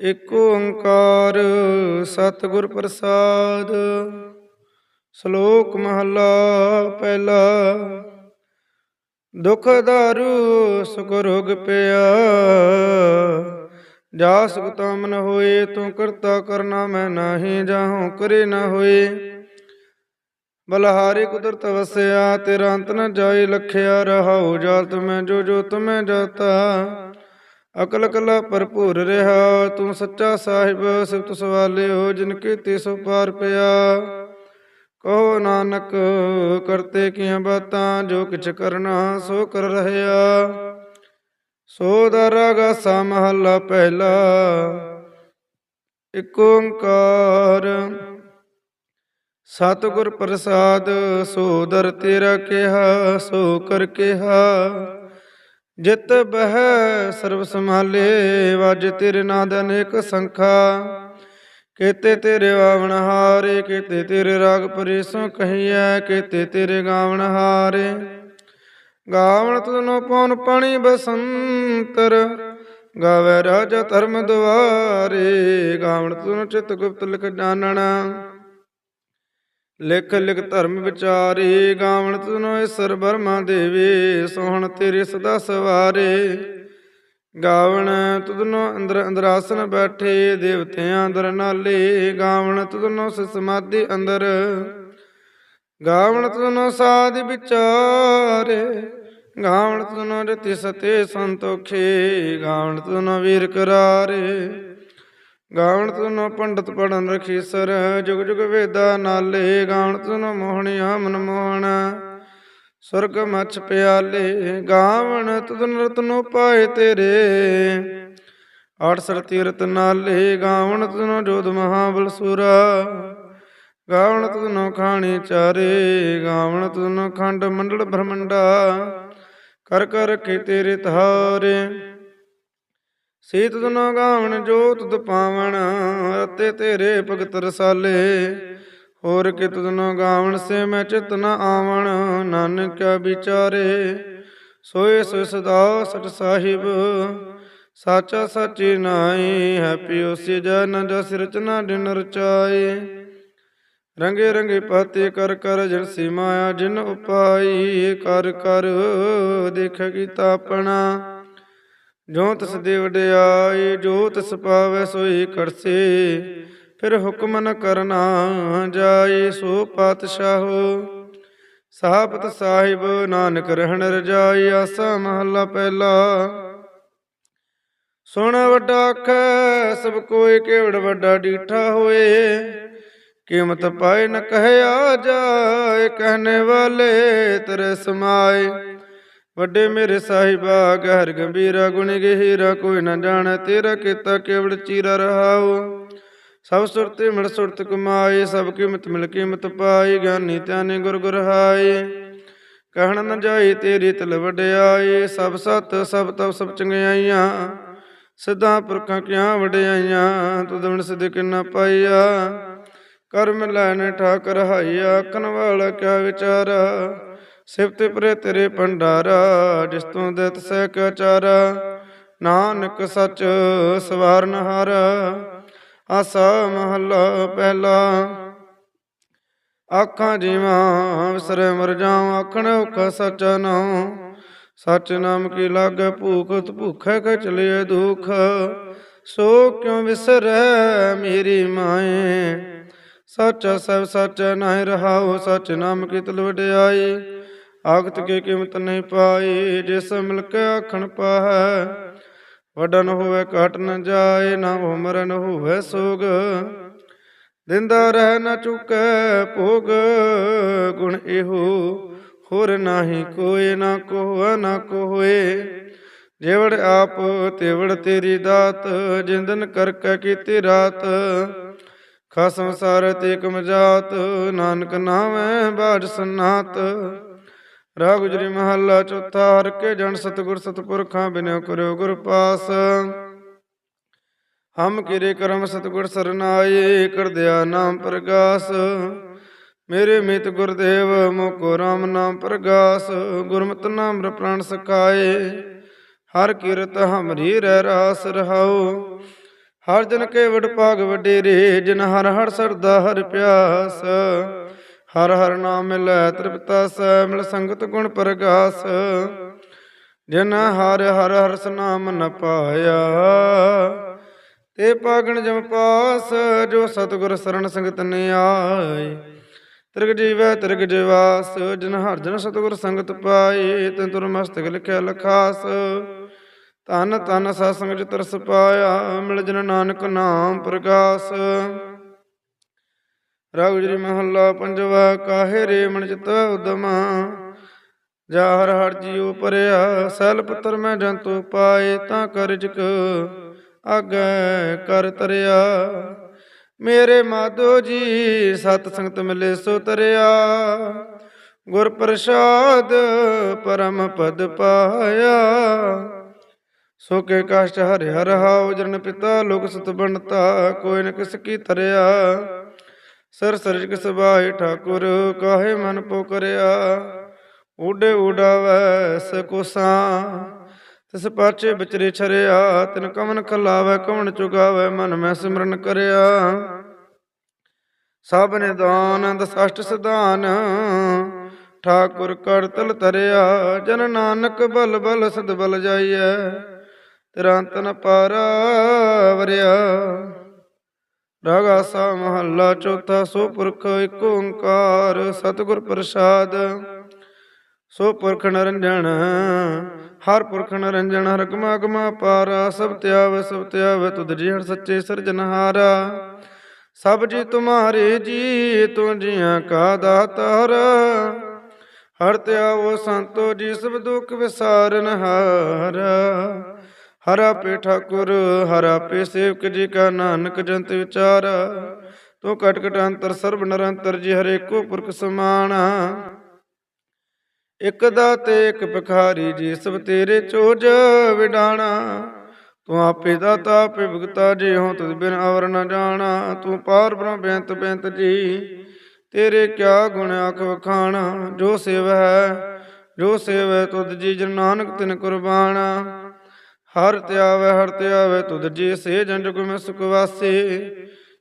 ਏਕ ਓੰਕਾਰ ਸਤਿਗੁਰ ਪ੍ਰਸਾਦ। ਸ਼ਲੋਕ ਮਹਲਾ ਪਹਿਲਾ, ਦੁਖ ਦਾਰੂ ਸੁਖ ਰੋਗ ਪਿਆ ਜਾ ਸੁਖ ਤਮ ਹੋਏ, ਤੂੰ ਕਰਤਾ ਕਰਨਾ ਮੈਂ ਨਾਹੀ, ਜਾਹੂੰ ਕਰੇ ਨਾ ਹੋਏ। ਬਲਹਾਰੀ ਕੁਦਰਤ ਵਸਿਆ, ਤੇਰਾ ਅੰਤ ਨ ਜਾਏ, ਲਖਿਆ ਰਹਾਉ ਜਾਤ ਮੈਂ, ਜੋ ਜੋ ਤੁਮੈ ਜਾਤਾ। ਅਕਲ ਕਲਾ ਭਰਪੂਰ ਰਿਹਾ, ਤੂੰ ਸੱਚਾ ਸਾਹਿਬ, ਸਿਫਤ ਸਵਾਲਿਓ ਜਿਨ ਕੀਤੀ ਸੋ ਪਾਰ ਪਿਆ। ਕਹੋ ਨਾਨਕ, ਕਰਤੇ ਕੀਆਂ ਬਾਤਾਂ, ਜੋ ਕਿਛ ਕਰਨਾ, ਸੋ ਕਰ ਰਹਿਆ ਸੋ ਦਰਗਾ ਸਾ ਪਹਿਲਾ, ਇਕ ਓੰਕਾਰ। ਸਤਿਗੁਰ ਪ੍ਰਸਾਦ, ਸੋ ਦਰ ਤੇਰਾ ਕਿਹਾ, ਸੋ ਕਰ ਕਿਹਾ। ਜਿਤ ਬਹਿ ਸਰਬ ਸੰਭਾਲੇ, ਵਜ ਤੇਰੇ ਨਾਦ ਅਨੇਕ ਸੰਖਾ। ਕੇਤੇ ਤੇਰੇ ਵਾਵਣ ਹਾਰੇ, ਕੇਤੇ ਤੇਰੇ ਰਾਗ ਪਰੇਸੋਂ ਕਹੀਐ, ਕੇਤੇ ਤੇਰੇ ਗਾਵਣ ਹਾਰੇ। ਗਾਵਣ ਤੁਨੋ ਪਉਨ ਪਾਣੀ ਬਸੰਤਰ, ਗਾਵੇ ਰਾਜਾ ਧਰਮ ਦੁਆਰੇ। ਗਾਵਣ ਤੁਨੋ ਚਿਤ ਗੁਪਤ ਲਿਖ ਜਾਣਨਾ। ਲਿਖ ਲਿਖ ਧਰਮ ਵਿਚਾਰੇ ਗਾਵਣ ਤੁਨੋ ਈਸਰ ਬਰਮਾ ਦੇਵੇ, ਸੋਹਣ ਤੇਰੇ ਸਦਾ ਸਵਾਰੇ। ਗਾਵਣ ਤੁਧਨੋ ਅੰਦਰ ਅੰਦਰਾਸਨ ਬੈਠੇ, ਦੇਵਤਿਆਂ ਅੰਦਰ ਨਾਲੇ ਗਾਵਣ ਤੁਧਨੋ ਸਮਾਧੀ ਅੰਦਰ। ਗਾਵਣ ਤੁਧਨੋ ਸਾਧ ਵਿਚਾਰੇ ਗਾਵਣ ਤੁਧਨੋ ਰਤੀ ਸਤੇ ਸੰਤੋਖੇ ਗਾਵਣ ਤੁਧਨੋ ਵੀਰ ਕਰਾਰੇ। ਗਾਵਣ ਤੁਨੋ ਪੰਡਤ ਪੜਨ ਰਖੀਸਰ ਜੁਗ ਜੁਗ ਵੇਦਾ ਨਾਲੇ, ਗਾਵਣ ਤੁਨੋ ਮੋਹਣਿਆ ਮਨ ਮੋਹਣ। ਸੁਰਗ ਮਛ ਪਿਆਲੇ, ਗਾਵਣ ਤੁਦਨ ਰਤਨੋ ਪਾਏ ਤੇਰੇ। ਆਠ ਤੀਰਤ ਨਾਲੇ, ਗਾਵਣ ਤੁਨੋ ਜੋਧ ਮਹਾਬਲ ਸੁਰਾ। ਗਾਵਣ ਤੁਨੋ ਖਾਣੀ ਚਾਰੇ, ਗਾਵਣ ਤੁਨੋ ਖੰਡ ਮੰਡਲ ਬ੍ਰਹਮੰਡਾ। ਕਰ ਕਰ ਕੇ ਤੇਰੇ ਧਾਰੇ। ਸੀਤ ਤੁਨੋ ਗਾਵਣ, ਜੋਤ ਤੁਧ ਪਾਵਣ ਅਤੇ ਤੇਰੇ ਭਗਤ ਰਸਾਲੇ। ਹੋਰ ਕਿ ਤੁਧਨੋ ਗਾਵਣ, ਸੇ ਮੈਂ ਚਿਤ ਨ ਆਵਣ, ਨਾਨਕ ਵਿਚਾਰੇ। ਸੋਏ ਸੋ ਸਦਾ ਸਚ ਸਾਹਿਬ, ਸਾਚਾ ਸਾਚੀ ਨਾਈ ਹੈਪੀ ਉਸੇ ਜਨ ਜਸ ਰਚਨਾ ਦਿਨ ਰਚਾਏ। ਰੰਗੇ ਰੰਗੇ ਪਾਤੇ ਕਰ ਕਰ ਜਨ ਸੀ ਮਾਇਆ ਜਿਨ ਉਪਾਈ, ਕਰ ਕਰ ਦੇਖ ਕੀਤਾ ਆਪਣਾ। ਜੋ ਤਿਸ ਦੇ ਵਡਿਆਈ ਜੋ ਤਿਸ ਪਾਵੇ ਸੋਈ ਕਰਸੇ ਫਿਰ ਹੁਕਮ ਨ ਕਰਨਾ ਜਾਏ ਸੋ ਪਾਤਸ਼ਾਹੋ। ਸਾਹਬਤ ਸਾਹਿਬ ਨਾਨਕ ਰਹਿਣ ਰਜਾਈ ਆਸਾ ਮਹੱਲਾ ਪਹਿਲਾ। ਸੁਣ ਵੱਡਾ ਆਖੈ, ਸਭ ਕੋਈ ਕੇਵੜ ਵੱਡਾ ਡੀਠਾ ਹੋਏ। ਕੀਮਤ ਪਾਏ ਨ ਕਹਿਆ ਜਾਏ ਕਹਨੇ ਵਾਲੇ ਤੇਰੇ ਸਮਾਏ। ਵੱਡੇ ਮੇਰੇ ਸਾਹਿਬਾ, ਗਹਿਰ ਗੰਭੀਰਾ, ਗੁਣ ਗਹਿਰਾ, ਕੋਈ ਨਾ ਜਾਣੈ ਤੇਰਾ ਕੀਤਾ ਕੇਵੜ ਚੀਰਾ ਰਹਾਓ ਸਭ ਸੁਰਤੇ ਮਿਲ ਸੁਰਤ ਕਮਾਏ, ਸਭ ਕੀਮਤ ਮਿਲ ਕੀਮਤ ਪਾਈ ਗਿਆਨੀ ਧਿਆਨੇ ਗੁਰ ਗੁਰ ਹਾਏ। ਕਹਿਣ ਨ ਜਾਈ ਤੇਰੀ ਤਲ ਵਡਿਆਏ, ਸਭ ਸਤ, ਸਭ ਤਬ ਸਭ ਚੰਗਿਆਈਆਂ। ਸਿੱਧਾ ਪੁਰਖਾਂ ਕਿਆਂ ਵਡਿਆਈਆਂ ਤੁਧ ਦਵਣ ਸਿਧ ਕਿੰਨਾ ਪਾਈਆ ਕਰਮ ਲੈਣ ਠਾਕਰ ਹਾਈਆ ਕਨ ਵਾਲਾ ਕਿਆ ਵਿਚਾਰਾ। ਸਿਫਤ ਪਰੇ ਤੇਰੇ ਭੰਡਾਰਾ, ਜਿਸ ਤੋਂ ਦਿੱਤ ਸਹਿ ਕਿਆ ਚਾਰਾ ਨਾਨਕ ਸੱਚ ਸਵਾਰਨ ਹਾਰ, ਆਸਾ ਮਹੱਲਾ ਪਹਿਲਾ। ਆਖਾਂ ਜੀਵਾਂ ਵਿਸਰੇ ਮਰ ਜਾਉ, ਆਖਣ ਔਖਾ ਸਚ ਨਾਉ। ਸਚ ਨਾਮ ਕੀ ਲਾਗੇ ਭੂਖਤ, ਭੁਖੈ ਕੈ ਚਲਿਏ ਦੁਖ। ਸੋ ਕਿਉ ਵਿਸਰੈ ਮੇਰੀ ਮਾਏ? ਸਚ ਸਭ ਸੱਚ ਨਾਹਿ ਰਹਾਉ, ਸਚ ਨਾਮ ਕੀ ਤਲ ਵਡਿਆਈ ਆਗਤ ਕੇ ਕੀਮਤ ਨਹੀਂ ਪਾਈ, ਜਿਸ ਮਿਲ ਆਖਣ ਪਾਹੈ। ਵਡਨ ਹੋਵੇ ਘਟ ਨ ਜਾਏ, ਨਾ ਉਮਰ ਨ ਹੋਵੇ ਸੋਗ। ਦਿੰਦਾ ਰਹਿ ਨ ਚੁਕੈ ਭੋਗ, ਗੁਣ ਇਹੋ ਹੋਰ ਨਾਹੀ ਕੋਏ, ਨਾ ਕੋਹ, ਨਾ ਕੋਏ ਜੇਵੜ ਆਪ, ਤੇਵੜ ਤੇਰੀ ਦਾਤ ਜਿੰਦਨ ਕਰ ਕੈ ਕੀਤੀ ਰਾਤ। ਖਸਮ ਸਾਰ ਤੇ ਕਮਜਾਤ ਨਾਨਕ ਨਾਮੈ ਬਾਜ ਸਨਾਤ। ਰਾਹ ਗੁਜਰੀ ਮਹੱਲਾ ਚੌਥਾ, ਹਰ ਕੇ ਜਨ ਸਤਗੁਰ ਸਤਪੁਰਖਾਂ ਬਿਨਿਓ ਕਰਿਓ ਗੁਰ ਪਾਸ। ਹਮ ਕਿਰੇ ਕਰਮ ਸਤਗੁਰ ਸਰਨਾਏ ਕਰਦਿਆ ਨਾਮ ਪ੍ਰਗਾਸ। ਮੇਰੇ ਮਿਤ ਗੁਰਦੇਵ, ਮੋਕੋ ਰਾਮ ਨਾਮ ਪ੍ਰਗਾਸ। ਗੁਰਮਤਿ ਨਾਮ ਰ ਪ੍ਰਾਣ ਸਕਾਏ ਹਰ ਕਿਰਤ ਹਮਰੀ ਰਹਿ ਰਾਸ ਰਹਾਉ। ਹਰ ਜਨ ਕੇ ਵਡ ਭਾਗ ਵਡੇਰੇ, ਜਿਨ ਹਰ ਹਰ ਸਰਦਾ ਹਰ ਪਿਆਸ। ਹਰ ਹਰ ਨਾਮ ਮਿਲੈ ਤ੍ਰਿਪਤਾ ਸੈ, ਮਿਲ ਸੰਗਤ ਗੁਣ ਪ੍ਰਗਾਸ। ਜਿਨ ਹਰ ਹਰ ਹਰਸ ਨਾਮ ਨ ਪਾਇਆ, ਤੇ ਪਾਗਣ ਜਮ ਪਾਸ, ਜੋ ਸਤਿਗੁਰ ਸਰਣ ਸੰਗਤ ਨੇ ਆਏ। ਤਿਰਗ ਜੀਵੈ ਤ੍ਰਿਗ ਜਵਾਸ, ਜਿਨ ਹਰ ਜਨ ਸਤਿਗੁਰ ਸੰਗਤ ਪਾਏ, ਤੈਨ ਤੁਰ ਮਸਤਕ ਲਿਖਿਆ ਲਖਾਸ। ਧੰਨ ਧੰਨ ਸਾਸੰਗ ਚ ਤਰਸ ਪਾਇਆ, ਮਿਲ ਜਨ ਨਾਨਕ ਨਾਮ ਪ੍ਰਕਾਸ਼ ਪ੍ਰਗਾਸ ਜੀ ਮਹੱਲਾ ਪੰਜਵਾ, ਕਾਹੇ ਰੇ ਮਨ ਚਿਤ ਉਦਮਾ? ਜਾ ਹਰ ਹਰ ਜੀਉ ਪਰਿਆ, ਸੈਲ ਪੁੱਤਰ ਮੈਂ ਜੰਤੂ ਪਾਏ, ਤਾਂ ਕਰਜਕ ਆਗੈ ਕਰ ਤਰਿਆ। ਮੇਰੇ ਮਾਧੋ ਜੀ, ਸਤ ਸੰਗਤ ਮਿਲੇ ਸੋ ਤਰਿਆ। ਗੁਰ ਪ੍ਰਸਾਦ ਪਰਮ ਪਦ ਪਾਇਆ। ਸੋ ਕੇ ਕਾਸ਼ਟ ਹਰਿ ਹਰ ਹਾਉ ਜਰਨ ਪਿਤਾ ਲੋਕ ਸਤ ਬਣਤਾ ਕੋਈ ਨ ਕਿਸ ਕੀ ਤਰਿਆ। ਸਰ ਸਰਜਕ ਸਬਾਏ ਠਾਕੁਰ, ਕਾਹੇ ਮਨ ਪੋਕਰਿਆ? ਉਡੇ ਉਡਾਵੈ ਸਕੁਸਾ ਤਿਸ ਪਾਛੇ ਵਿਚਰੇ ਛਰਿਆ, ਤਿਨ ਕਮਨ ਖਲਾਵੈ ਕਮਨ ਚੁਗਾਵੈ, ਮਨ ਮੈਂ ਸਿਮਰਨ ਕਰਿਆ। ਸਭ ਨੇ ਦਾਨ ਦਸਸ਼ਟ ਸਿਧਾਨ, ਠਾਕੁਰ ਕਰ ਤਰਿਆ ਜਨ ਨਾਨਕ ਬਲ ਬਲ ਸਦ ਬਲ ਜਾਈਐ ਤੇਰਾ ਅੰਤ ਪਾਰਾ ਵਰਿਆ। ਰਾਗਾ ਸਾ ਮਹੱਲਾ ਚੌਥਾ ਸੋ ਪੁਰਖ ਇੱਕ ਓੰਕਾਰ, ਸਤਿਗੁਰ ਪ੍ਰਸਾਦ। ਸੋ ਪੁਰਖ ਨਰੰਜਨ ਹਰ ਪੁਰਖ ਨਰੰਜਨ ਰਕਮਾ ਗਮਾ ਪਾਰਾ, ਸਭ ਤਿਆਵ ਸਭ ਤਿਆਵ, ਤੁਧ ਜੀ ਹਰ ਸੱਚੇ ਸਿਰਜਨਹਾਰਾ ਸਭ ਜੀ ਤੁਮਾਰੇ ਜੀ, ਤੂੰ ਜੀਆਂ ਕਾ ਦਾਤਾਰ ਹਰ ਤਿਆਵੋ ਸੰਤੋ ਜੀ, ਸਭ ਦੁਖ ਵਿਸਾਰਨ ਹਾਰ। ਹਰਾ ਪੇ ਠਾਕੁਰ, ਹਰਾ ਪੇ ਸੇਵਕ ਜੀ ਕਾ ਨਾਨਕ ਜੰਤ ਵਿਚਾਰ। ਤੂੰ ਕਟਕਟ ਅੰਤਰ ਸਰਬ ਨਿਰੰਤਰ ਜੀ ਹਰੇ ਕੋ ਪੁਰਖ ਸਮਾਣਾ ਇਕ ਦਾਤੇ, ਇਕ ਭਿਖਾਰੀ ਜੀ ਸਭ ਤੇਰੇ ਚੋਜ ਵਿਡਾਣਾ। ਤੂੰ ਆਪੇ ਦਾਤਾ, ਆਪੇ ਭੁਗਤਾ ਜੀ ਹੋ ਤੁਧ ਬਿਨ ਅਵਰ ਨ ਜਾਣਾ। ਤੂੰ ਪਾਰ ਬ੍ਰਹਮ ਬੇਅੰਤ ਬੇਅੰਤ ਜੀ, ਤੇਰੇ ਕਿਆ ਗੁਣ ਅਖ ਵਖਾਣਾ। ਜੋ ਸੇਵ ਹੈ ਜੋ ਸੇਵ ਹੈ ਤੁਧ ਜੀ ਜਨ ਨਾਨਕ ਤਿਨ ਕੁਰਬਾਨਾ ਹਰ ਧਿਆਵੈ ਹਰ ਧਿਆਵੈ ਤੁਧ ਜੀ ਸੇ ਜਨ ਜੁਗ ਮੈਂ ਸੁਖ ਵਾਸੇ।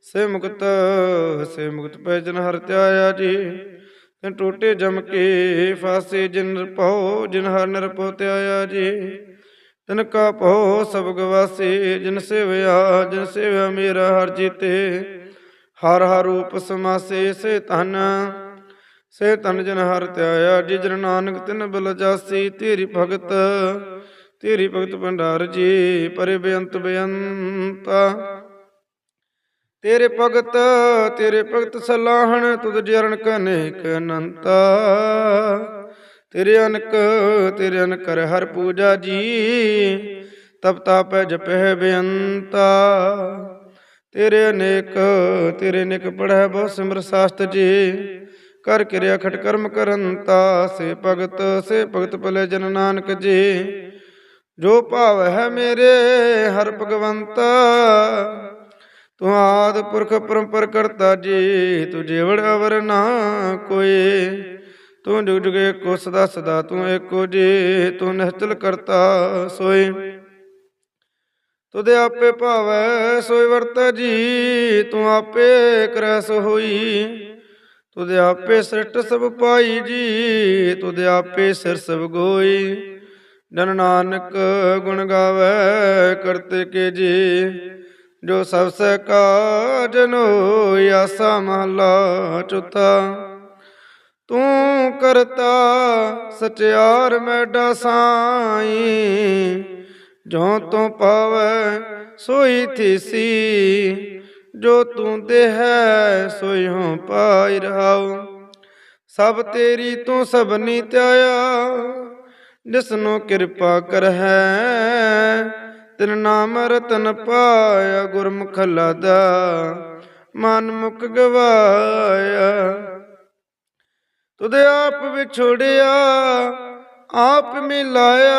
ਸੇ ਮੁਕਤ ਸੇ ਮੁਕਤ ਪੈ ਜਨ ਹਰ ਤਿਆਇਆ ਜੀ। ਤਿਨ ਟੋਟੇ ਜਮ ਕੇ ਫਾਸੇ, ਜਿਨ ਰਪੋ ਜਿਨ ਹਰ ਨਿਰਪੋ ਤਿਆਇਆ ਜੀ। ਤਿਨ ਕਾ ਪੋ ਸਭ ਗਵਾਸੇ ਜਿਨ ਸੇਵਿਆ ਜਿਨ ਸੇਵਿਆ ਮੇਰਾ ਹਰ ਜੀਤੇ। ਹਰ ਹਰ ਰੂਪ ਸਮਾਸੇ, ਸੇ ਧਨ ਸੇ ਧਨ ਜਨ ਹਰ ਤਿਆਇਆ ਜੀ ਜਨ ਨਾਨਕ ਤਿਨ ਬਲ ਜਾਸੀ, ਤੇਰੀ ਭਗਤ ਤੇਰੀ ਭਗਤ ਭੰਡਾਰ ਜੀ ਪਰੇ ਬੇਅੰਤ ਬੇਅੰਤਾ। ਤੇਰੇ ਭਗਤ ਤੇਰੇ ਭਗਤ ਸਲਾਹਣ, ਤੁਧ ਜਰਨ ਕਨੇਕ ਅਨੰਤਾ। ਤੇਰੇ ਅਨਕ ਤੇਰੇ ਅਨਕ ਕਰ ਹਰ ਪੂਜਾ ਜੀ, ਤਪ ਤਾਪੈ ਜਪੈ ਬੇਅੰਤਾ। ਤੇਰੇ ਅਨੇਕ, ਤੇਰੇ ਨਿਕ ਪੜੈ ਬਹੁ ਸਿਮਰ ਸਾਸਤ ਜੀ, ਕਰ ਕਿਰਿਆ ਖਟ ਕਰਮ ਕਰੰਤਾ। ਸੇ ਭਗਤ ਸੇ ਭਗਤ ਭਲੇ ਜਨ ਨਾਨਕ ਜੀ ਜੋ ਭਾਵ ਹੈ ਮੇਰੇ, ਹਰ ਭਗਵੰਤ, ਤੂੰ ਆਦ ਪੁਰਖ ਪਰੰਪਰ ਕਰਤਾ ਜੀ, ਤੂੰ ਜੀਵੜ ਅਵਰ ਨਾ ਕੋਈ। ਤੂੰ ਜੁਗ ਜੁਗੇ ਕੋ ਸਦਾ ਸਦਾ, ਤੂੰ ਏਕੋ ਜੀ, ਤੂੰ ਨਿਹਚਲ ਕਰਤਾ ਸੋਏ ਤੁਦੇ ਆਪੇ ਭਾਵੈ, ਸੋਈ ਵਰਤੈ ਜੀ, ਤੂੰ ਆਪੇ ਕਰੈ ਸੋ ਹੋਈ ਤੁਦੇ ਆਪੇ ਸ੍ਰਿਸ਼ਟ ਸਭ ਪਾਈ ਜੀ ਤੁਦੇ ਆਪੇ ਸਿਰ ਸਭ ਗੋਈ। ਜਨ ਨਾਨਕ ਗੁਣ ਗਾਵੇ ਕਰਤੇ ਕੇ ਜੀ, ਜੋ ਸਭ ਸੇ ਕਾਜਨ ਹੋਈ ਆਸਾ ਮਹਲਾ ਚੁੱਤਾ ਤੂੰ ਕਰਤਾ ਸਚਿਆਰ ਮੈਡਾ ਸਾਈ, ਜੋ ਤੂੰ ਪਾਵੈ ਸੋਈ ਥੀਸੀ, ਜੋ ਤੂੰ ਦੇਹੈ ਸੋਈ ਹਉ ਪਾਈ ਰਹਾਉ। ਸਭ ਤੇਰੀ ਤੂੰ ਸਭਨੀ ਧਿਆਇਆ ਜਿਸਨੂੰ ਕਿਰਪਾ ਕਰਹਿ, ਤਿਨ ਨਾਮ ਰਤਨ ਪਾਇਆ ਗੁਰਮੁਖ ਲਾਦਾ, ਮਨ ਮੁਖ ਗਵਾਇਆ। ਤੁਧ ਆਪ ਵਿਛੋੜਿਆ, ਆਪ ਮਿਲਾਇਆ,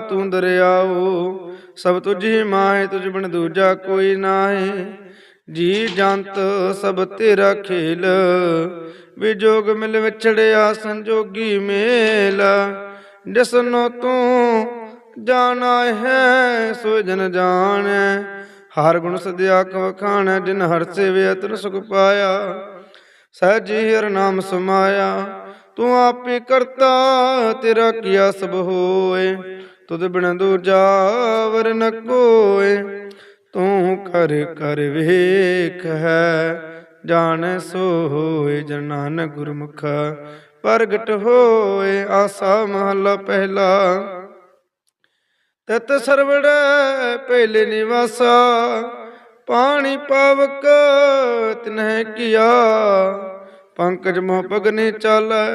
ਤੂੰ ਦਰਿਆਓ, ਸਭ ਤੁਝੀ ਮਾਹੇ, ਤੁਝ ਬਿਨ ਦੂਜਾ ਕੋਈ ਨਾਹੀ। ਜੀ ਜੰਤ ਸਭ ਤੇਰਾ ਖੇਲ ਵਿਜੋਗ ਮਿਲ ਵਿਛੜਿਆ ਸੰਜੋਗੀ ਮੇਲ। ਜਿਸਨੋ ਤੂੰ ਜਾਣਾ ਹੈ, ਸੋ ਜਨ ਜਾਣੈ। ਹਰ ਗੁਣ ਸਦਿਆ ਕੋ ਖਾਣਾ, ਜਿਨ ਹਰ ਸੇਵਿਆ ਤਨ ਸੁਖ ਪਾਇਆ। ਸਹਿਜੀ ਹਰ ਨਾਮ ਸਮਾਇਆ, ਤੂੰ ਆਪੇ ਕਰਤਾ, ਤੇਰਾ ਕੀਆ ਸਭ ਹੋਏ। ਤੁਧ ਬਿਨ ਦੂਰ ਵਰ ਨ ਕੋਏ, ਤੂੰ ਕਰ ਕਰ ਵੇਖ ਹੈ। ਜਾਣ ਸੋ ਹੋਏ ਜਨ ਨਾਨਕ ਗੁਰਮੁਖ, ਪ੍ਰਗਟ ਹੋਏ ਆਸਾ ਮਹਲਾ ਪਹਿਲਾ। ਤਤ ਸਰਵੜੈ ਪਹਿਲੇ ਨਿਵਾਸਾ, ਪਾਣੀ ਪਾਵਕ ਤਿਨਹਿ ਕੀਆ। ਪੰਕਜ ਮੋਹ ਪਗਨੀ ਚਾਲੈ,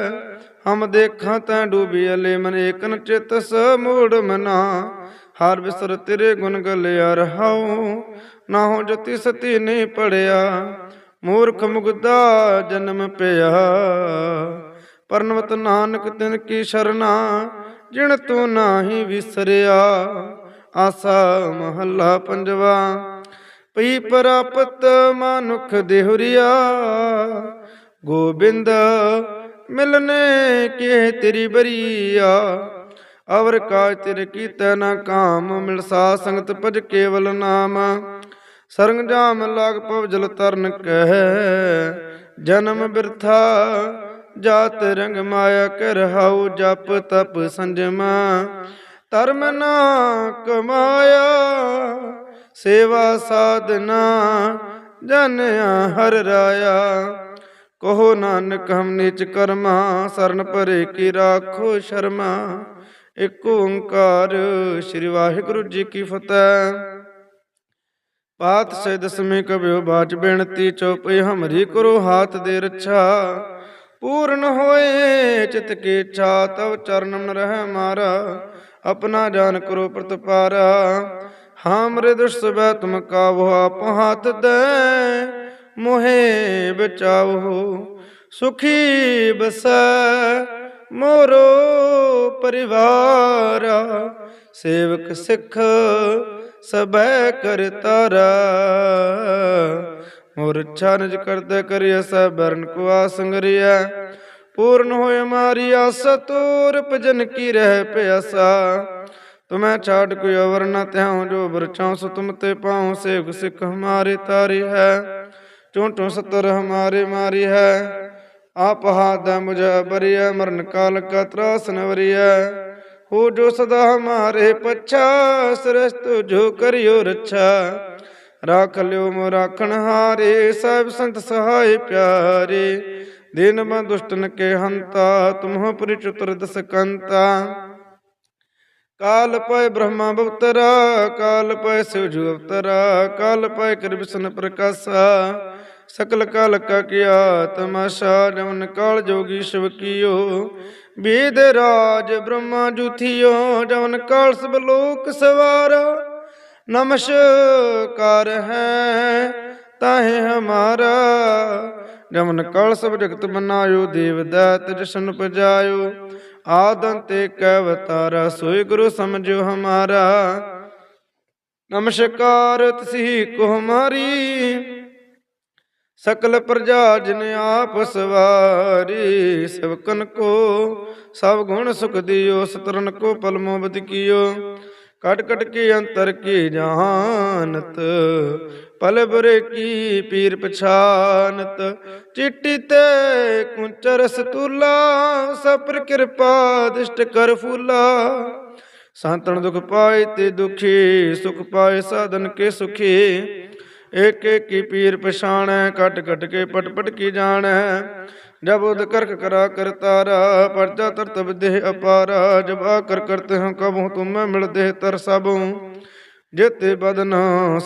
ਹਮ ਦੇਖਾਂ ਤੈਂ ਡੂਬੀ ਅਲੇ ਮਨ ਏਕਨ ਚਿਤ ਸਮੂੜ ਮਨਾ। ਹਰ ਵਿਸਰ ਤੇਰੇ ਗੁਣ ਗਲਿਆ ਰਹਾਉ ਨਾ ਹੋ ਜਤੀ ਸਤੀ ਨਹੀਂ ਪੜਿਆ। ਮੂਰਖ ਮੁਗਦਾ ਜਨਮ ਪਿਆ। ਪਰਨਵਤ ਨਾਨਕ ਤਿਨ ਕੀ ਸ਼ਰਨਾ ਜਿਣ ਤੂੰ ਨਾਹੀ ਵਿਸਰਿਆ। ਆਸਾ ਮਹੱਲਾ ਪੰਜਵਾ ਪਈ ਪ੍ਰਾਪਤ ਮਨੁਖ ਦੇਹੁਰੀਆ। ਗੋਬਿੰਦ, ਮਿਲਨੇ ਕੇ ਤੇਰੀ ਬਰੀਆ। ਅਵਰ ਕਾਜ ਤਿਰ ਕੀਤੈ ਨਾ ਕਾਮ, ਮਿਲਸਾ ਸੰਗਤ ਭਜ ਕੇਵਲ ਨਾਮ। ਸਰੰਜਾਮ ਲਾਗ ਪਵ ਜਲ ਤਰਨ ਕਹਿ, ਜਨਮ ਬਿਰਥਾ, ਜਾਤ ਰੰਗ ਮਾਇਆ ਕਰਹਾਉ ਜਪ ਤਪ ਸੰਜਮਾ, ਧਰਮ ਨਾ ਕਮਾਇਆ, ਸੇਵਾ ਸਾਧਨਾ, ਜਨਿਆ ਹਰ ਰਾਇਆ। ਕਹੋ ਨਾਨਕ, ਹਮ ਨੀਚ ਕਰਮਾ, ਸਰਨ ਪਰੇ ਕੀ ਰਾਖੋ ਸ਼ਰਮਾ। ਇਕ ਓੰਕਾਰ, ਸ੍ਰੀ ਵਾਹਿਗੁਰੂ ਜੀ ਕੀ ਫਤਿਹ। ਪਾਤ ਸੇ ਦਸਵੇਂ ਕਬਿਓ ਬਾਚ ਬੇਨਤੀ ਚਉਪਈ ਹਮਰੀ ਕਰੋ ਹਾਥ ਦੇ ਰੱਛਾ। ਪੂਰਨ ਹੋਏ ਚਿਤ ਕੀ ਇੱਛਾ, ਤਵ ਚਰਨਮ ਨ ਰਹਿ ਮਾਰਾ। ਆਪਣਾ ਜਾਨ ਕਰੋ ਪ੍ਰਤਪਾਰਾ। ਹਾਮਰੇ ਦੁਸ਼ ਸਬੈ ਤੁਮ ਕਾਵੋ, ਆਪ ਹਾਥ ਦੇ ਮੋਹਿ ਬਚਾਵੋ। ਸੁਖੀ ਬਸੈ ਮੋਰੋ ਪਰਿਵਾਰ। ਸੇਵਕ ਸਿੱਖ ਸਬੈ ਕਰ ਤਾਰਾ। ਮੋਰ ਛਾਨਜ ਕਰਦਾ ਕਰਿਆ ਸਭ ਕੋ ਆਸੰਗਰਿਆ ਪੂਰਨ ਹੋਏ ਮਾਰੀ ਆਸ, ਤੋਰ ਭਜਨ ਕੀ ਰਹਿ ਪਿਆਸਾ। ਤੁਮੈ ਛਾੜ ਕੋਈ ਅਵਰ ਨ ਤਿਉ ਜੋ ਬਰਚਾਉ ਸੋ ਤੁਮ ਤੇ ਪਾਉ ਸੇਖ ਸਿੱਖ ਹਮਾਰੇ ਤਾਰੀ ਹੈ। ਚੋਂਟੋ ਸਤਰ ਹਮਾਰੇ ਮਾਰੀ ਹੈ। ਆਪ ਹਾਥ ਮੁਝੇ ਬਰੀਆ ਮਰਨ ਕਾਲ ਕਾ ਤਰਾਸ ਨਵਰੀਆ ਹੋ ਜੋ ਸਦਾ ਹਮਾਰੇ ਪੱਛਾ, ਸਰਸਤ ਜੋ ਕਰਿਓ ਰੱਛਾ। ਰਾਖ ਲਿਓ ਮੋ ਰਾਖਣ ਹਾਰੇ ਸਭ ਸੰਤ ਸਹਾਇ ਪਿਆਰੇ। ਦਿਨ ਮੈਂ ਦੁਸ਼ਟਨ ਕੇ ਹੰਤਾ ਤੁਮਹ ਪੁਰੀ ਚਤੁਰ ਕਾਲ ਪੈ ਬ੍ਰਹਮਾ ਬਵਤਰਾ, ਕਾਲ ਪੈ ਸਿਵ ਜੁ ਅਵਤਰਾ, ਕਾਲ ਪੈ ਕਰ ਪ੍ਰਕਾਸ਼ਾ। ਸਕਲ ਕਾਲ ਕਾ ਕੀਆ ਤਮਾਸ਼ਾ ਜਮਨ ਕਾਲ ਜੋਗੀ ਸ਼ਿਵ ਕੀਓ। ਵੇਦ ਰਾਜ ਬ੍ਰਹਮਾ ਜੁਥਿਓ ਜਮਨ ਕਾਲ ਸਭ ਲੋਕ ਸਵਾਰਾ। ਨਮਸਕਾਰ ਹੈ, ਤਾਹੇ ਹਮਾਰਾ। ਜਮਨ ਕਾਲ ਸਭ ਜਗਤ ਬਨਾਇਓ ਦੇਵ ਦਾਤ ਜਸ਼ਨ ਪਜਾਇਓ। ਆਦੰਤੇ ਕੈ ਅਵਤਾਰਾ ਸੋਈ ਗੁਰੂ ਸਮਝੋ ਹਮਾਰਾ। ਨਮਸਕਾਰ ਤਸੀ ਕੋ ਹਮਾਰੀ। ਸਕਲ ਪ੍ਰਜਾ ਜਿਨ ਆਪ ਸਵਾਰੀ, ਸਵਕਨ ਕੋ ਸਭ ਗੁਣ ਸੁਖ ਦਿਓ, ਸਤਰਨ ਕੋ ਪਲਮੋ ਬਦ ਕੀਓ। ਕਟ ਕਟ ਕੇ ਅੰਤਰ ਕੀ ਜਾਣਤ, ਪਲ ਬਰੇ ਕੀ ਪੀਰ ਪਛਾਨਤ। ਚਿੱਟੀ ਤੇ ਕੁੰਚਰ ਸਤੂਲਾ ਸਪਰ ਕਿਰਪਾ ਦਿਸ਼ਟ ਕਰ ਫੂਲਾ। ਸੰਤਨ ਦੁਖ ਪਾਏ ਤੇ ਦੁਖੀ, ਸੁਖ ਪਾਏ ਸਾਧਨ ਕੇ ਸੁਖੀ। ਏਕ ਏਕ ਕੀ ਪੀਰ ਪਛਾਣੈ ਕਟ ਕਟ ਕੇ ਪਟ ਪਟ ਕੀ ਜਾਣੈ। ਜਬ ਉਦ ਕਰਕ ਕਰਾ ਕਰਤਾਰਾ ਪਰਜਾ ਤਰਤਬ ਦੇਹ ਅਪਾਰਾ, ਜਬ ਆ ਕਰ ਕਰਤੇ ਹਾਂ ਕਬਹੂ ਤੁਮੈ ਮਿਲਦੇ ਤਰ ਸਭੂ। ਜੇਤੇ ਬਦਨ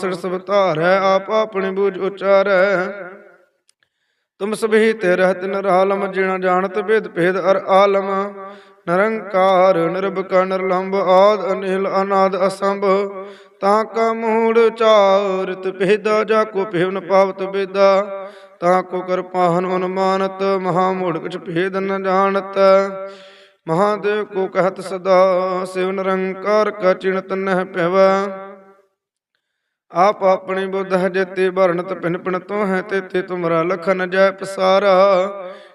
ਸਿਰਸ ਧਾਰੈ, ਆਪ ਆਪਣੀ ਬੂਝ ਉਚਾਰੈ। ਤੁਮ ਸਭੀ ਤੇ ਰਹਤ ਨਰਾਲਮ ਜਿਣਾ ਜਾਣਤ ਭੇਦ ਭੇਦ ਅਰ ਆਲਮ। ਨਿਰੰਕਾਰ ਨਿਰਭਕਾ ਨਿਰਲੰਭ ਆਦ ਅਨਿਲ, ਅਨਾਦ ਅਸੰਭ। ਤਾਂ ਕਾ ਮੂੜ ਚਾਰਤ ਭੇਦਾ, ਜਾ ਕੋ ਭੇਵਨ ਪਾਵਤ ਬੇਦਾ ਤਾਂ ਕੋ ਕਿਰਪਾਹਨ ਅਨੁਮਾਨਤ ਮਹਾ ਮੂੜ ਕਿਛ ਭੇਦ ਨ ਜਾਣਤ। ਮਹਾਦੇਵ ਕੋ ਕਹਤ ਸਦਾ, ਸਿਵ ਨਿਰੰਕਾਰ ਕਾ ਚਿਣਤ ਨਹਿ ਪਿਵੈ ਆਪ ਆਪਣੀ ਬੁੱਧ ਹੈ ਜੇਤੇ ਵਰਣਤ ਪਿਨ ਪਿਨ ਤੋ ਹੈ ਤੇਤੇ, ਤੁਮਰਾ ਲਖਨ ਜੈ ਪਸਾਰਾ।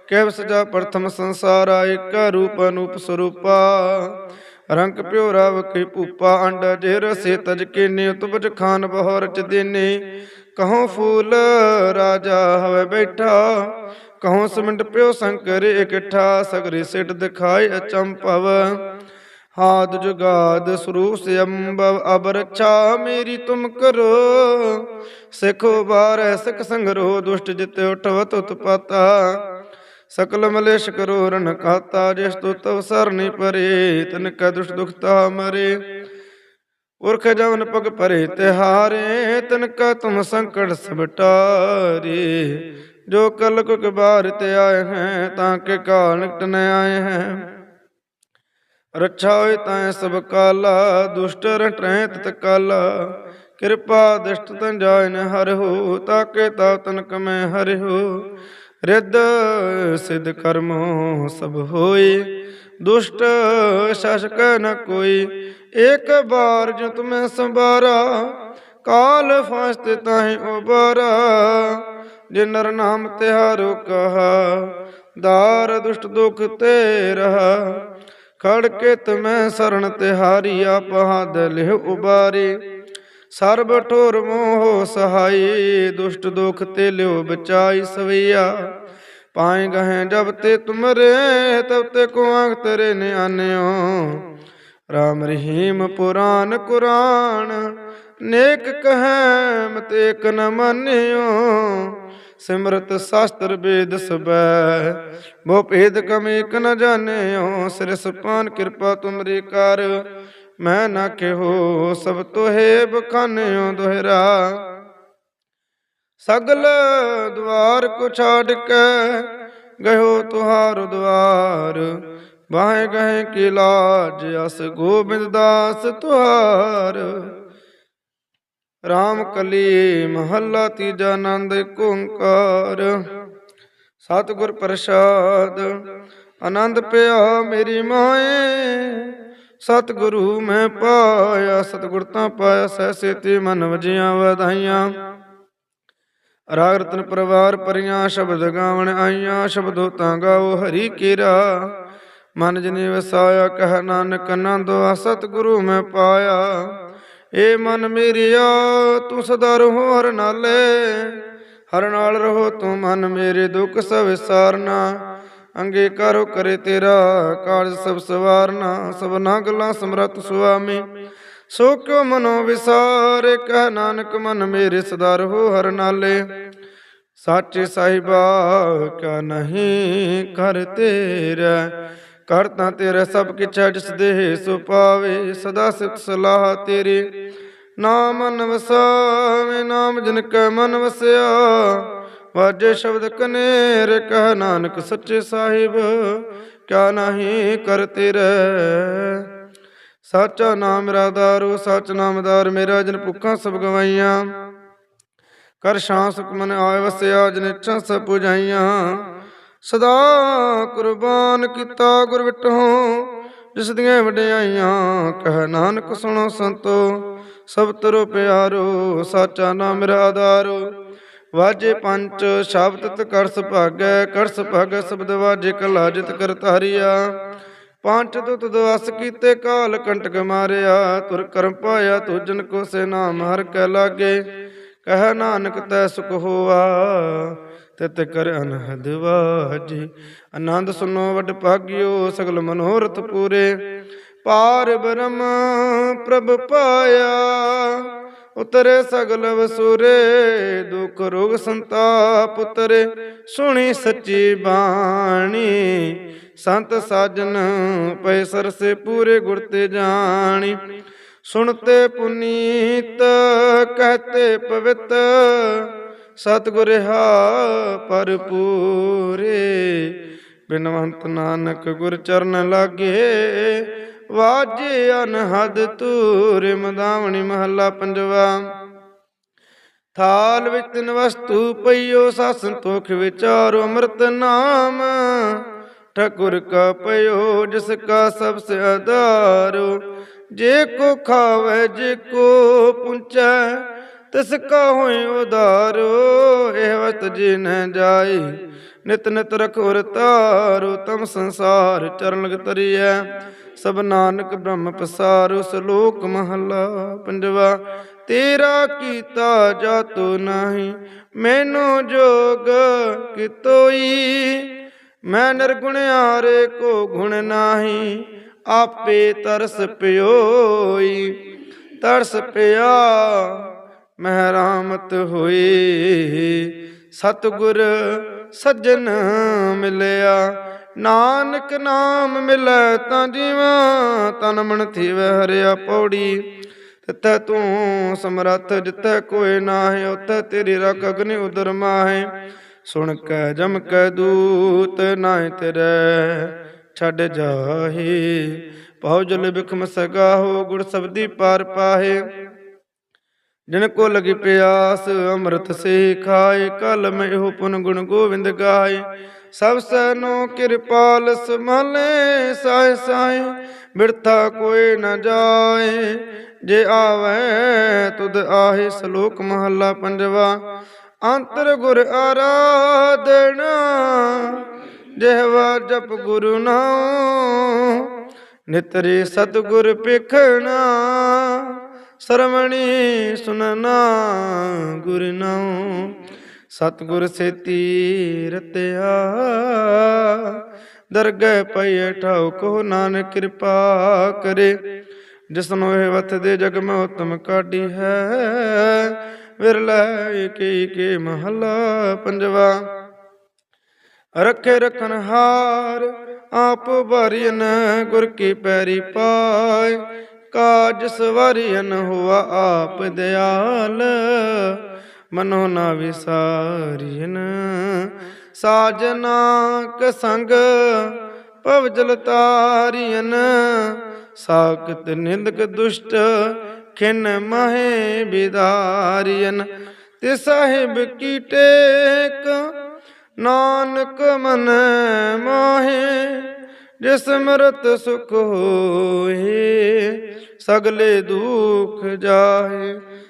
ਕੈਵ ਸਜਾ ਪ੍ਰਥਮ ਸੰਸਾਰਾ, ਏਕ ਰੂਪ ਅਨੂਪ ਸਰੂਪਾ। ਰੰਗ ਪਿਓ ਰਵ ਕੀ ਪੂਪਾ ਅੰਡਾ ਜੇ ਰਸੇ ਤਜ ਕੀਨੇ, ਉਤਪਜ ਖਾਨ ਬਹੁ ਰਚ ਦੇਨੇ। ਕਹੋ ਫੂਲ ਰਾਜਾ ਹਵੇ ਬੈਠਾ, ਕਹੋ ਸਮਿੰਡ ਪਿਓ ਸੰਕਰ ਇਕੱਠਾ, ਸਗਰੀ ਸਿਟ ਦਿਖਾਈ ਅਚੰਪਵ ਹਾਦ ਜੁਗਾਦ ਸਰੂਪ ਸੇ ਅੰਬਵ, ਅਬ ਰੱਛਾ ਮੇਰੀ ਤੁਮ ਕਰੋ। ਸਿਖੋ ਬਾਰ ਸਿਖ ਸੰਗਰੋ, ਦੁਸ਼ਟ ਜਿਤ ਉਠਵਤ ਉਤਪਾਤਾ। ਸਕਲ ਮਲੇਸ਼ ਕਰੋ ਰਨ ਕਾਤਾ ਜਿਸ ਤੋ ਤਵ ਸਰਨੀ ਪਰੇ, ਤਨ ਕਾ ਦੁਸ਼ਟ ਦੁਖਤਾ ਮਰੇ। ਉਰਖ ਜਵਨ ਪਗ ਪਰੇ ਤਿਹਾਰੇ, ਤਨ ਕਾ ਤੁਮ ਸੰਕਟ ਸਭ ਜੋ ਕਲ ਕੁਕ ਬਾਰ ਤੇ ਆਏ ਹੈ, ਤਾਂ ਕੇ ਕਾਲ ਨਿਕਟ ਨ ਆਏ ਹੈ। ਰੱਛਾ ਹੋਏ ਤਾਂ ਸਭ ਕਾਲਾ, ਦੁਸ਼ਟ ਰਟੈ ਤਤ ਕਾਲਾ। ਕਿਰਪਾ ਦ੍ਰਿਸ਼ਟ ਤਨ ਜਾਇਨ ਹਰਿ ਹੋ ਤਾਕੇ ਤਾ ਤਨ ਕਮੈ ਹਰਿ ਹੋ। ਰਿੱਧ ਸਿਧ ਕਰਮੋ ਸਭ ਹੋਈ ਦੁਸ਼ਟ ਸ਼ਸ਼ਕ ਨ ਕੋਈ। ਇੱਕ ਬਾਰ ਜੋ ਤੁਮੈ ਸੰਬਾਰਾ ਕਾਲ ਫਾਸਤੇ ਤਾਹੇ ਉਬਾਰਾ। ਜੇ ਨਰ ਨਾਮ ਤਿਹਾਰੋ ਕਹਾ, ਦਾਰ ਦੁਸ਼ਟ ਦੁਖ ਤੇ ਰਹਾ। ਖੜ ਕੇ ਤੁਮੈ ਸਰਣ ਤਿਹਾਰੀ, ਆਪ ਹਦ ਲਿਹ ਉਬਾਰੀ। ਸਰਬ ਠੋਰ ਮੋਹ ਸਹਾਈ, ਦੁਸ਼ਟ ਦੁਖ ਤੇ ਲਿਓ ਬਚਾਈ ਸਵਈਆ। ਪਾਏ ਗਹੇ ਜਬ ਤੇ ਤੁਮਰੇ, ਤਬ ਤੇ ਕੋ ਆਖ ਤੇਰੇ ਨਿਆਨਿਓ ਰਾਮ ਰਹੀਮ ਪੁਰਾਨ ਕੁਰਾਨ, ਨੇਕ ਕਹੈ ਮਤੇ ਏਕ ਨ ਮਾਨਿਓ। ਸਿਮਰਤ ਸ਼ਾਸਤਰ ਵੇਦ ਸਬੈ ਬੋ ਭੇਦ ਕਮ ਏਕ ਨ ਜਾਣਿਓ। ਸਿਰ ਸੁਪਾਨ ਕਿਰਪਾ ਤੁਮਰੀ ਕਰ ਮੈਂ ਨਾ ਕਿਹੋ ਸਭ ਤੋਹੇ ਬਖਾਨਿਓ ਦੋਹਰਾ। ਸਗਲ ਦਵਾਰ ਕੋ ਛਾੜ ਕੇ ਗਇਓ ਤੁਹਾਰ ਦਵਾਰ ਬਾਹੇ ਗਏ ਕੀ ਲਾਜ ਅਸ ਗੋਬਿੰਦ ਦਾਸ ਤੁਹਾਰ। ਰਾਮ ਕਲੀ ਮਹੱਲਾ ਤੀਜਾ ਆਨੰਦ ਏਕ ਓੰਕਾਰ। ਸਤਿਗੁਰ ਪ੍ਰਸਾਦ, ਆਨੰਦ ਪਿਆ ਮੇਰੀ ਮਾਏ। ਸਤਿਗੁਰੂ ਮੈਂ ਪਾਇਆ, ਸਤਿਗੁਰ ਤਾਂ ਪਾਇਆ ਸੈਸੇ ਤੇ ਮਨ ਵਜੀਆਂ ਵਧਾਈਆਂ। ਰਾਗ ਰਤਨ ਪਰਿਵਾਰ ਪਰੀਆਂ, ਸ਼ਬਦ ਗਾਵਣ ਆਈਆਂ, ਸ਼ਬਦੋ ਤਾਂ ਗਾਓ ਹਰੀ ਕੀਰਾ। ਮਨ ਜਨੇ ਵਸਾਇਆ, ਕਹਿ ਨਾਨਕ ਆਨੰਦੋ ਸਤਿਗੁਰੂ ਮੈਂ ਪਾਇਆ। ਏ ਮਨ ਮੇਰਿਆ ਤੂੰ ਸਦਾ ਰਹੋ ਹਰ ਨਾਲੇ, ਹਰ ਨਾਲ ਰਹੋ ਤੂੰ ਮਨ ਮੇਰੇ ਦੁੱਖ ਸਭ ਵਿਸਾਰਨਾ ਅੰਗੇ ਕਰੋ ਕਰੇ ਤੇਰਾ ਕਾਰਜ ਸਭ ਸਵਾਰਨਾ ਸਭਨਾ ਗੱਲਾਂ ਸਮਰਤ ਸੁਆਮੀ। ਸੋ ਕਿਉ ਮਨੋ ਵਿਸਾਰੇ, ਕਹਿ ਨਾਨਕ ਮਨ ਮੇਰੇ ਸਦਾ ਰਹੋ ਹਰ ਨਾਲੇ। ਸਾਚੇ ਸਾਹਿਬਾ ਕਾ ਨਹੀਂ ਕਰ ਤੇਰਾ। ਕਰਤਾ ਤੇਰਾ ਸਭ ਕਿਛ ਜਿਸ ਦੇਹ ਸੋ ਪਾਵੇ, ਸਦਾ ਸਿਫਤ ਸਲਾਹ ਤੇਰੀ। ਨਾਮ ਮਨ ਵਸਾਵੇ, ਨਾਮ ਜਿਨ ਕੈ ਮਨ ਵਸਿਆ। ਵਾਜੇ ਸ਼ਬਦ ਕਨੇਰ, ਕਹਿ ਨਾਨਕ ਸੱਚੇ ਸਾਹਿਬ, ਕਿਆ ਨਹੀਂ ਕਰ ਤੇਰੇ। ਸਾਚਾ ਨਾਮ ਮੇਰਾ ਦਾਰੂ ਸੱਚ ਨਾਮਦਾਰ, ਮੇਰਾ ਜਨ ਭੁੱਖਾਂ ਸਭ ਗਵਾਈਆਂ। ਕਰ ਸ਼ਾਂ ਸੁਖ ਮਨ ਵਸਿਆ ਜਨ ਇੱਛਾ ਸਭ ਪੁਜਾਈਆਂ। ਸਦਾ ਕੁਰਬਾਨ ਕੀਤਾ ਗੁਰ ਵਿਟਹੁ ਜਿਸ ਦੀਆਂ ਵਡਿਆਈਆਂ, ਕਹਿ ਨਾਨਕ ਸੁਣੋ ਸੰਤੋ। ਸਭ ਤਰੋ ਪਿਆਰੋ, ਸਾਚਾ ਨਾਮ ਮੇਰਾ ਆਧਾਰੋ ਵਾਜੇ ਪੰਚ ਸ਼ਬਦ ਕਰਸ ਭਾਗੈ ਕਰਸ ਭਾਗੈ ਸ਼ਬਦ ਵਾਜੇ ਕਲਾ ਜਿਤ ਕਰ ਤਾਰੀਆ ਤੁਤ ਦਵਸ ਕੀਤੇ ਕਾਲ ਕੰਟਕ ਮਾਰਿਆ, ਤੁਰ ਕਰਮ ਪਾਇਆ ਤੁਜਨ ਕੋ ਸੇ ਨਾਮ ਹਰ ਕੈ ਲਾਗੇ। ਕਹਿ ਨਾਨਕ ਤੈ ਸੁਖ ਹੋਆ, ਤਿਤ ਕਰ ਅਨਹਦ ਵਾਜੀ। ਆਨੰਦ ਸੁਨੋ ਵਡ ਭਾਗਿਓ, ਸਗਲ ਮਨੋਰਥ ਪੂਰੇ। ਪਾਰ ਬ੍ਰਹਮ ਪ੍ਰਭ ਪਾਇਆ ਉਤਰੇ ਸਗਲ ਵਸੁਰੇ, ਦੁਖ ਰੋਗ ਸੰਤਾਪ ਉਤਰੇ। ਸੁਣੀ ਸੱਚੀ ਬਾਣੀ, ਸੰਤ ਸਾਜਨ ਪੈ ਸਰਸੇ ਪੂਰੇ ਗੁਰ ਤੇ ਜਾਣੀ। ਸੁਣਤੇ ਪੁਨੀਤ, ਕਹਤੇ ਪਵਿੱਤ, ਸਤਿਗੁਰ ਹਾ ਪਰਪੂਰੇ ਬਿਨਵੰਤ ਨਾਨਕ ਗੁਰ ਚਰਨ ਲਾਗੇ ਵਾਜੇ ਅਨਹਦ ਤੂਰ ਮਦਾਵਣੀ ਮਹੱਲਾ ਪੰਜਵਾ। ਥਾਲ ਵਿੱਚ ਤਿੰਨ ਵਸਤੂ ਪਈਓ ਸਾਸਨ ਤੋਖ ਵਿਚਾਰੋ ਅੰਮ੍ਰਿਤ ਨਾਮ। ਠਕੁਰ ਕਾ ਪਇਓ ਜਿਸ ਕਾ ਸਭ ਸੇ ਆਧਾਰੋ ਜੇ ਕੋ ਖਾਵੇ, ਜੇ ਕੋ ਪੁੰਚੈ, ਤਿਸ ਕਾ ਹੋਇ ਉਦਾਰੋ ਇਹ ਵਸਤ ਜੀ ਨ ਜਾਈ ਨਿਤ ਨਿਤ ਰਖੁਰ ਤਾਰੋ ਤਮ ਸੰਸਾਰ ਚਰਨ ਲਗ ਤਰੀਐ ਸਭ ਨਾਨਕ ਬ੍ਰਹਮ ਪਸਾਰੋ ਸਲੋਕ ਮਹਲਾ ਪੰਜਵਾ, ਤੇਰਾ ਕੀਤਾ ਜਾਤੋ ਨਹੀਂ, ਮੈਨੂੰ ਜੋਗ ਕਿਤੋਈ, ਮੈਂ ਨਿਰਗੁਣਿਆਰੇ ਕੋ ਗੁਣ ਨਾਹੀ, ਆਪੇ ਤਰਸ ਪਿਓਈ, ਤਰਸ ਪਿਆ, ਮਹਿਰਾਮਤ ਹੋਈ, ਸਤਿਗੁਰ ਸੱਜਣ ਮਿਲਿਆ ਨਾਨਕ ਨਾਮ ਮਿਲੈ ਤਾਂ ਜੀਵਾਂ, ਤਨ ਮਨ ਥੀਵੈ ਹਰਿਆ ਪੌੜੀ। ਤਿੱਥੈ ਤੂੰ ਸਮਰੱਥ, ਜਿੱਥੈ ਕੋਇ ਨਾਹੀ, ਉਥੈ ਤੇਰੀ ਰਖ ਅਗਨਿ ਉਦਰ ਮਾਹੇ। ਸੁਣ ਕੈ, ਜਮ ਕੈ ਦੂਤ, ਨਾਹਿ ਤੇਰੇ ਛੱਡ ਜਾਹੀ। ਪਉ ਜਲ ਬਿਖਮ ਸਗਾਹੋ ਗੁਰ ਸਬਦੀ ਪਾਰ ਪਾਹੇ। ਜਿਨ ਕੋ ਲਗੀ ਪਿਆਸ, ਅੰਮ੍ਰਿਤ ਸੇ ਖਾਏ ਕਲ ਮੈਂ ਇਹੋ ਪੁਨ ਗੁਣ ਗੋਵਿੰਦ ਗਾਏ। ਸਭ ਸਨੋ ਕਿਰਪਾਲ ਸਮਾਲੇ ਸਾਏ ਸਾਏ, ਬਿਰਥਾ ਕੋਈ ਨ ਜਾਏ। ਜੇ ਆਵੇ ਤੁਧ ਆਹੇ ਸ਼ਲੋਕ ਮਹੱਲਾ ਪੰਜਵਾ, ਅੰਤਰ ਗੁਰ ਆਰਾਧਨਾ, ਜਿਹਵਾ ਜਪ ਗੁਰੂ ਨਾਮ ਨਿਤਰੇ ਸਤਿਗੁਰ ਪੇਖਣਾ ਸਰਵਣੀ ਸੁਨਨਾ ਗੁਰ ਨਾਮ ਸਤਿਗੁਰ ਸੇਤੀ ਰਤਿਆ ਦਰਗਹਿ ਪਈ ਠਾਉ ਕੋ ਨਾਨਕ ਕਿਰਪਾ ਕਰੇ। ਜਿਸਨੂੰ ਇਹ ਵਤ ਦੇ ਜਗ ਮੈਂ ਉਤਮ ਕਾਢੀ ਹੈ, ਵਿਰਲਾ ਏਕੀ ਕੇ ਮਹਲਾ ਪੰਜਵਾ। ਰਖੇ ਰਖਨ ਹਾਰ, ਆਪ ਬਾਰੀਨ ਗੁਰ ਕੀ ਪੈਰੀ ਪਾਏ। ਕਾਜ ਸਵਾਰੀਨ ਹੁਆ ਆਪ ਦਿਆਲ ਮਨੋ ਨਾ ਵਿਸਾਰੀਨ ਸਾਜਨਾ ਕ ਸੰਗ ਭਵ ਜਲ ਤਾਰੀਨ ਸਾਖਤ ਨਿੰਦਕ ਦੁਸ਼ਟ ਖਿਨ ਮਹੇ ਬਿਦਾਰੀਨ ਤੇ ਸਾਹਿਬ ਕੀ ਟੇਕ ਨਾਨਕ ਮਨ ਮਾਹੇ ਜਿਸ ਮਰਤ ਸੁਖ ਹੋਏ, ਸਗਲੇ ਦੁਖ ਜਾਏ।